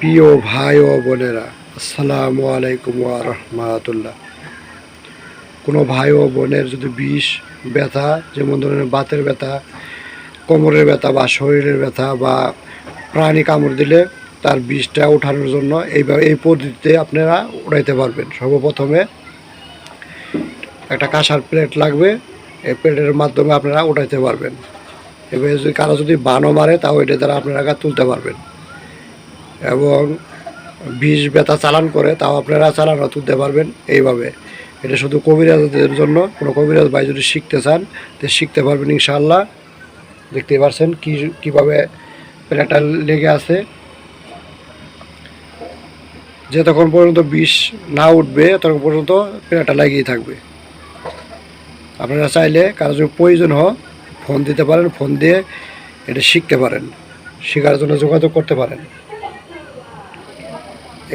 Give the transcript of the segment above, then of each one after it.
প্রিয় ভাই ও বোনেরা, আসসালামু আলাইকুম রহমাতুল্লাহ। কোনো ভাই ও বোনের যদি বিষ, ব্যথা, যেমন ধরনের বাতের ব্যথা, কোমরের ব্যথা বা শরীরের ব্যথা বা প্রাণী কামড় দিলে তার বিষটা ওঠানোর জন্য এইভাবে এই পদ্ধতিতে আপনারা উঠাইতে পারবেন। সর্বপ্রথমে একটা কাঁসার প্লেট লাগবে, এই প্লেটের মাধ্যমে আপনারা উঠাইতে পারবেন। এবার যদি কারও যদি বানও মারে, তাও এটা দ্বারা আপনারা তুলতে পারবেন। এবং বিষ ব্যথা চালান করে, তাও আপনারা চালানো তুলতে পারবেন এইভাবে। এটা শুধু কবিরাজদের জন্য, কোনো কবিরাজ ভাই যদি শিখতে চান, তো শিখতে পারবেন ইনশাআল্লাহ। দেখতেই পারছেন কি, কীভাবে প্লেটটা লেগে আছে। যতক্ষণ পর্যন্ত বিষ না উঠবে, ততক্ষণ পর্যন্ত প্লেটটা লাগিয়ে থাকবে। আপনারা চাইলে কারও যদি প্রয়োজন হয়, ফোন দিতে পারেন, ফোন দিয়ে এটা শিখতে পারেন। শেখার জন্য যোগাযোগ করতে পারেন।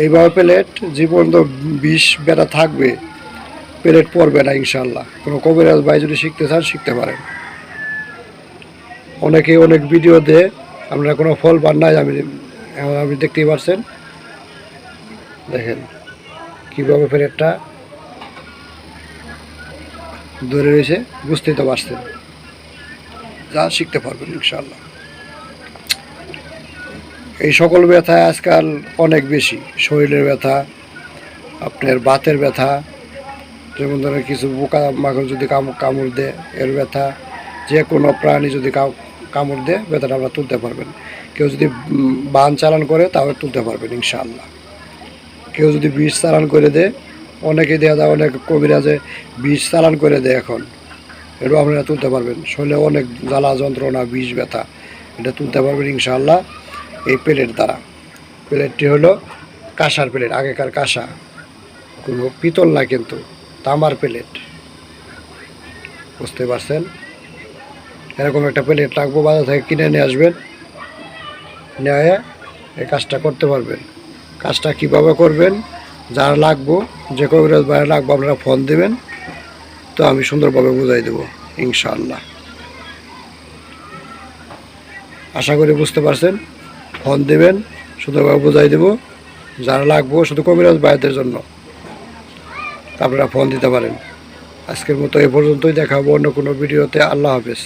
এইভাবে প্লেট পর্যন্ত বিষ বেড়া থাকবে, প্লেট পড়বে না ইনশাল্লাহ কোনো কবিরাজ ভাই যদি শিখতে চান, শিখতে পারেন। অনেকে অনেক ভিডিও দেয় আপনারা কোনো ফল পান নাই, আমি আপনি দেখতেই পারছেন। দেখেন কীভাবে প্লেটটা ধরে রয়েছে, বুঝতেই তো পারছেন। যা শিখতে পারবেন ইনশাল্লাহ এই সকল ব্যথা আজকাল অনেক বেশি। শরীরের ব্যথা, আপনার বাতের ব্যথা, যেমন ধরেন কিছু পোকা মাকড় যদি কামড় দেয়, এর ব্যথা যে কোনো প্রাণী যদি কাম- কামড় দেয়, ব্যথাটা আমরা তুলতে পারবেন। কেউ যদি বান চালান করে তাহলে তুলতে পারবেন ইনশাআল্লাহ। কেউ যদি বিষ চালান করে দেয় অনেকে দেওয়া যায়, অনেক কবিরাজে বিষ চালান করে দেয় এখন। এটাও আপনারা তুলতে পারবেন। শরীরে অনেক জ্বালা যন্ত্রণা, বিষ ব্যথা, এটা তুলতে পারবেন ইনশাআল্লাহ। এই প্লেট দ্বারা। প্লেটটি হলো কাঁসার প্লেট, আগেকার কাঁসা। কোনো পিতল না কিন্তু, তামার প্লেট। বুঝতে পারছেন? এরকম একটা প্লেট লাগবো বাজার থেকে কিনে নিয়ে আসবেন। নিয়ে এই কাজটা করতে পারবেন। কাজটা কীভাবে করবেন যারা লাগবো, যে কবিরাজ বাইরে লাগবো, আপনারা ফোন দেবেন। তো আমি সুন্দরভাবে বুঝাই দেবো, ইনশাআল্লাহ। আশা করি বুঝতে পারছেন? ফোন দেবেন সুন্দরভাবে বোঝাই দেবো, যারা লাগবো শুধু কবিরাজ ভাইদের জন্য। আপনারা ফোন দিতে পারেন। আজকের মতো এ পর্যন্তই দেখাবো, অন্য কোনো ভিডিওতে। আল্লাহ হাফেজ।